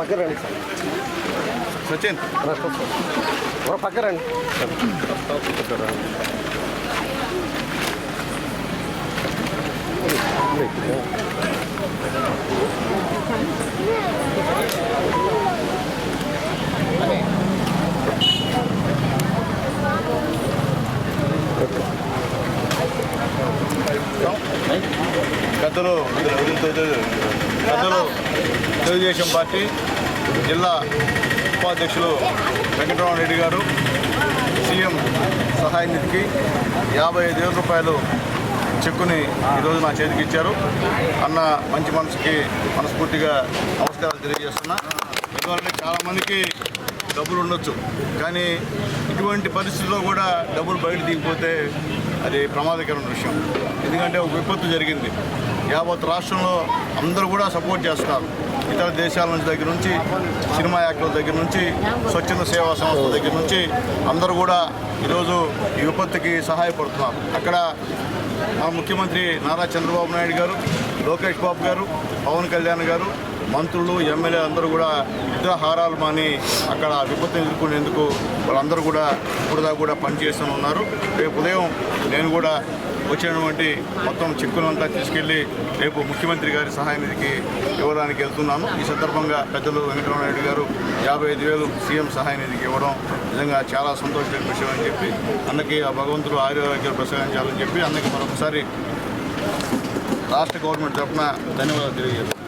పక్క రండి సచిన్. ఒక పక్క రండి. పెద్దలు పెద్దలు తెలుగుదేశం పార్టీ జిల్లా ఉపాధ్యక్షులు వెంకటరమణ రెడ్డి గారు సీఎం సహాయ నిధికి యాభై ఐదు వేల రూపాయలు చెక్కుని ఈరోజు నా చేతికి ఇచ్చారు. అన్న మంచి మనసుకి మనస్ఫూర్తిగా నమస్కారాలు తెలియజేస్తున్నా. ఎందుకంటే చాలామందికి డబ్బులు ఉండొచ్చు కానీ ఇటువంటి పరిస్థితుల్లో కూడా డబ్బులు బయట దిగిపోతే అది ప్రమాదకరమైన విషయం. ఎందుకంటే ఒక విపత్తు జరిగింది. యావత్ రాష్ట్రంలో అందరూ కూడా సపోర్ట్ చేస్తారు. ఇతర దేశాల నుంచి దగ్గర నుంచి సినిమా యాక్టర్ల దగ్గర నుంచి స్వచ్ఛంద సేవా సంస్థల దగ్గర నుంచి అందరూ కూడా ఈరోజు ఈ విపత్తుకి సహాయపడుతున్నారు. అక్కడ మా ముఖ్యమంత్రి నారా చంద్రబాబు నాయుడు గారు లోకేష్ బాబు గారు పవన్ కళ్యాణ్ గారు మంత్రులు ఎమ్మెల్యే అందరూ కూడా యుద్ధహారాలు మాని అక్కడ విపత్తిని ఎదుర్కొనేందుకు వాళ్ళందరూ కూడా ఇప్పుడు కూడా పనిచేస్తూ ఉన్నారు. రేపు ఉదయం నేను కూడా వచ్చినటువంటి మొత్తం చిక్కులంతా తీసుకెళ్ళి రేపు ముఖ్యమంత్రి గారి సహాయ నిధికి ఇవ్వడానికి వెళ్తున్నాను. ఈ సందర్భంగా పెద్దలు వెంకటరమణారెడ్డి గారు యాభై ఐదు వేలు సీఎం సహాయ నిధికి ఇవ్వడం నిజంగా చాలా సంతోషమైన విషయం అని చెప్పి అన్నకి ఆ భగవంతుడు ఆరోగ్యాలు ప్రసాదించాలని చెప్పి అన్నకి మరొకసారి రాష్ట్ర గవర్నమెంట్ తరఫున ధన్యవాదాలు తెలియజేస్తాను